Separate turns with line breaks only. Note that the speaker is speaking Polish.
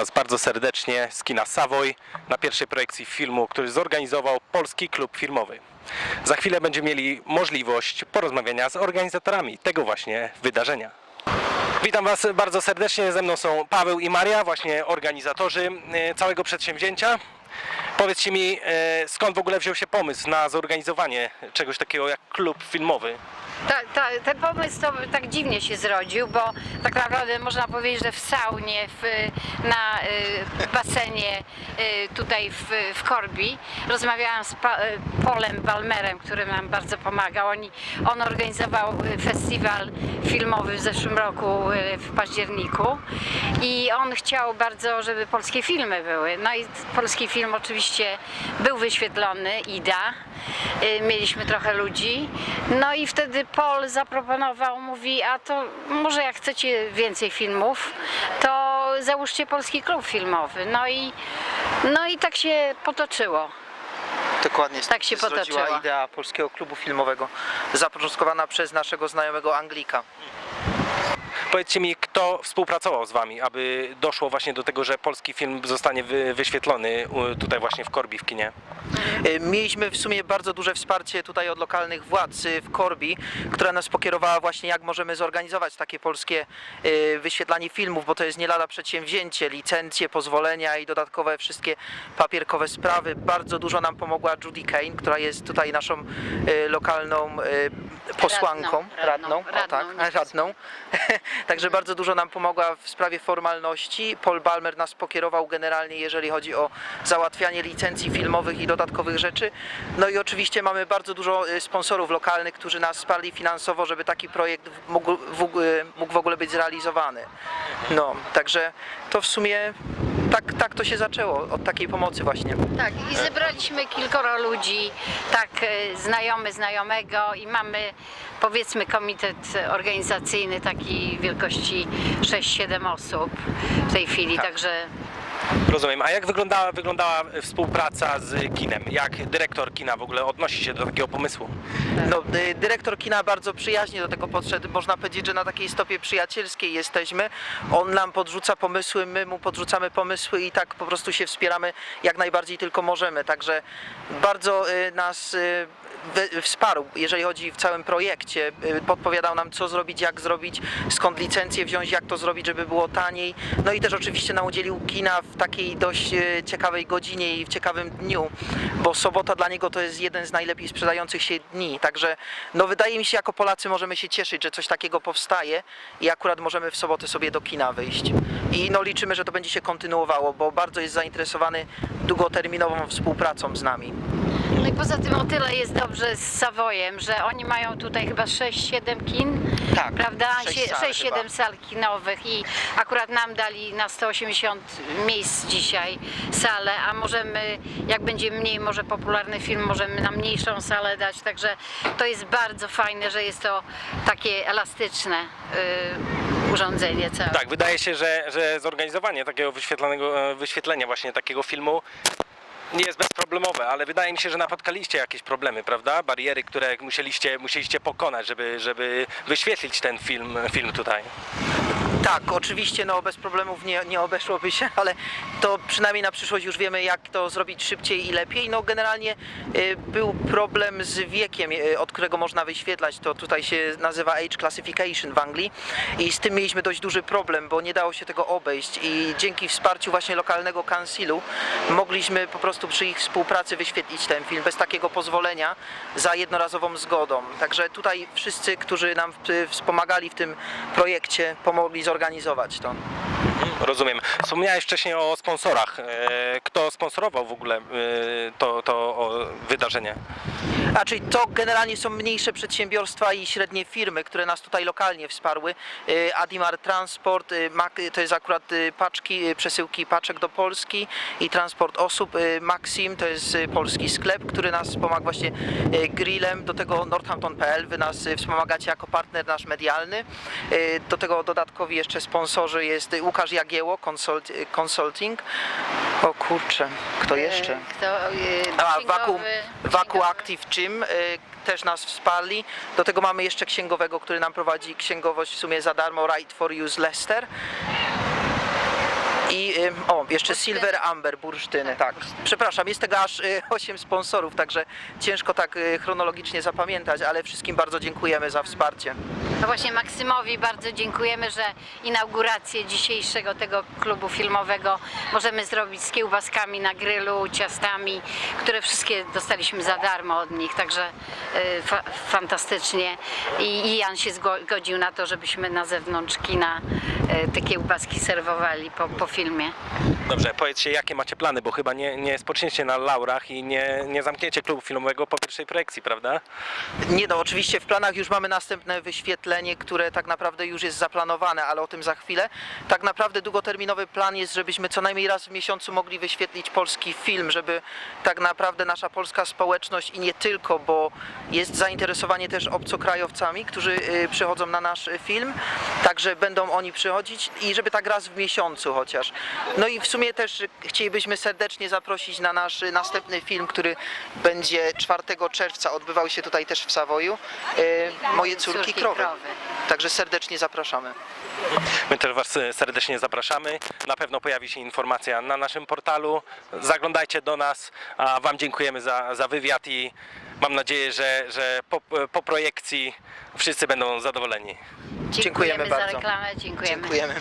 Was bardzo serdecznie z kina Savoy na pierwszej projekcji filmu, który zorganizował Polski Klub Filmowy. Za chwilę będziemy mieli możliwość porozmawiania z organizatorami tego właśnie wydarzenia. Witam Was bardzo serdecznie. Ze mną są Paweł i Maria, właśnie organizatorzy e, całego przedsięwzięcia. Powiedzcie mi, e, skąd w ogóle wziął się pomysł na zorganizowanie czegoś takiego jak klub filmowy?
Ta, ta, ten pomysł to tak dziwnie się zrodził, bo tak naprawdę można powiedzieć, że w saunie, w, na y, basenie y, tutaj w, w Korbi rozmawiałam z pa, y, Polem Balmerem, który nam bardzo pomagał. On organizował festiwal filmowy w zeszłym roku w październiku i on chciał bardzo, żeby polskie filmy były. No i polski film oczywiście był wyświetlony, Ida. Y, Mieliśmy trochę ludzi. No i wtedy Paul zaproponował, mówi, a to może jak chcecie więcej filmów, to załóżcie polski klub filmowy. No i, no i tak się potoczyło.
Dokładnie,
Tak się
zrodziła
potoczyło.
idea Polskiego Klubu Filmowego, zapoczątkowana przez naszego znajomego Anglika.
Powiedzcie mi, kto współpracował z Wami, aby doszło właśnie do tego, że polski film zostanie wy, wyświetlony tutaj właśnie w Korbi w kinie?
Y, Mieliśmy w sumie bardzo duże wsparcie tutaj od lokalnych władz y, w Korbi, która nas pokierowała właśnie jak możemy zorganizować takie polskie y, wyświetlanie filmów, bo to jest nie lada przedsięwzięcie, licencje, pozwolenia i dodatkowe wszystkie papierkowe sprawy. Bardzo dużo nam pomogła Judy Kane, która jest tutaj naszą lokalną posłanką,
Radną,
radną,
radną,
o tak, radną. Także bardzo dużo nam pomogła w sprawie formalności. Paul Balmer nas pokierował generalnie, jeżeli chodzi o załatwianie licencji filmowych i dodatkowych rzeczy. No i oczywiście mamy bardzo dużo y, sponsorów lokalnych, którzy nas wsparli finansowo, żeby taki projekt mógł y, mógł w ogóle być zrealizowany. No, także to w sumie tak, tak to się zaczęło, od takiej pomocy właśnie.
Tak, i zebraliśmy kilkoro ludzi, tak e, znajomy znajomego i mamy powiedzmy komitet organizacyjny takiej wielkości 6-7 osób w tej chwili,
Tak.
także
Rozumiem. A jak wyglądała, wyglądała współpraca z kinem? Jak dyrektor kina w ogóle odnosi się do takiego pomysłu?
No, y, dyrektor kina bardzo przyjaźnie do tego podszedł. Można powiedzieć, że na takiej stopie przyjacielskiej jesteśmy. On nam podrzuca pomysły, my mu podrzucamy pomysły i tak po prostu się wspieramy jak najbardziej tylko możemy. Także bardzo y, nas y, wsparł, jeżeli chodzi w całym projekcie. Y, Podpowiadał nam, co zrobić, jak zrobić, skąd licencję wziąć, jak to zrobić, żeby było taniej. No i też oczywiście nam udzielił kina w takiej dość y, ciekawej godzinie i w ciekawym dniu, bo sobota dla niego to jest jeden z najlepiej sprzedających się dni. Także no wydaje mi się, jako Polacy możemy się cieszyć, że coś takiego powstaje i akurat możemy w sobotę sobie do kina wyjść. I no liczymy, że to będzie się kontynuowało, bo bardzo jest zainteresowany długoterminową współpracą z nami.
I poza tym o tyle jest dobrze z Savoyem, że oni mają tutaj chyba 6-7 kin,
Tak,
prawda?
sześć sal
6-7
chyba.
sal kinowych i akurat nam dali na 180 miejsc dzisiaj salę, a możemy, jak będzie mniej może popularny film, możemy na mniejszą salę dać, także to jest bardzo fajne, że jest to takie elastyczne y, urządzenie całe.
Tak, wydaje się, że, że zorganizowanie takiego wyświetlonego, e, wyświetlenia właśnie takiego filmu nie jest bezproblemowe, ale wydaje mi się, że napotkaliście jakieś problemy, prawda? Bariery, które musieliście, musieliście pokonać, żeby, żeby wyświetlić ten film, film tutaj.
Tak, oczywiście no, bez problemów nie, nie obeszłoby się, ale to przynajmniej na przyszłość już wiemy, jak to zrobić szybciej i lepiej. No generalnie y, był problem z wiekiem, y, od którego można wyświetlać. To tutaj się nazywa age classification w Anglii i z tym mieliśmy dość duży problem, bo nie dało się tego obejść i dzięki wsparciu właśnie lokalnego kansilu mogliśmy po prostu przy ich współpracy wyświetlić ten film bez takiego pozwolenia za jednorazową zgodą. Także tutaj wszyscy, którzy nam y, wspomagali w tym projekcie, pomogli zorganizować to.
Rozumiem. Wspomniałeś wcześniej o sponsorach. E, Kto sponsorował w ogóle e, to, to wydarzenie?
A czyli to generalnie są mniejsze przedsiębiorstwa i średnie firmy, które nas tutaj lokalnie wsparły. Y, Adimar Transport, to jest akurat paczki, przesyłki paczek do Polski i transport osób. Maxim to jest polski sklep, który nas wspomaga właśnie grillem. Do tego Northampton.pl, wy nas wspomagacie jako partner nasz medialny. Do tego dodatkowi jeszcze sponsorzy jest y, Łukasz Jagieło, Consult, Consulting. O kurczę, kto jeszcze?
Kto, y,
A, Vacu Active Gym y, też nas wsparli. Do tego mamy jeszcze księgowego, który nam prowadzi księgowość w sumie za darmo, Right for Use Leicester. I o, jeszcze Silver Amber bursztyny, tak. Przepraszam, jest tego aż 8 sponsorów, także ciężko tak chronologicznie zapamiętać, ale wszystkim bardzo dziękujemy za wsparcie.
No właśnie Maksymowi bardzo dziękujemy, że inaugurację dzisiejszego tego klubu filmowego możemy zrobić z kiełbaskami na grylu, ciastami, które wszystkie dostaliśmy za darmo od nich, także y, fa- fantastycznie. I, I Jan się zgodził na to, żebyśmy na zewnątrz kina te kiełbaski serwowali po, po filmie.
Dobrze, powiedzcie, jakie macie plany, bo chyba nie, nie spoczniecie na laurach i nie, nie zamkniecie klubu filmowego po pierwszej projekcji, prawda?
Nie no, oczywiście w planach już mamy następne wyświetlenie, które tak naprawdę już jest zaplanowane, ale o tym za chwilę. Tak naprawdę długoterminowy plan jest, żebyśmy co najmniej raz w miesiącu mogli wyświetlić polski film, żeby tak naprawdę nasza polska społeczność i nie tylko, bo jest zainteresowanie też obcokrajowcami, którzy y, przychodzą na nasz film, także będą oni przychodzić i żeby tak raz w miesiącu chociaż. No i w sumie też chcielibyśmy serdecznie zaprosić na nasz następny film, który będzie 4 czerwca, odbywał się tutaj też w Sawoju. Y, Moje córki,
Córki
krowy.
krowy.
Także serdecznie zapraszamy.
My też Was e, serdecznie zapraszamy. Na pewno pojawi się informacja na naszym portalu. Zaglądajcie do nas, a Wam dziękujemy za, za wywiad i mam nadzieję, że, że po, po projekcji wszyscy będą zadowoleni.
Dziękujemy,
bardzo.
za reklamę, dziękujemy.
Dziękujemy.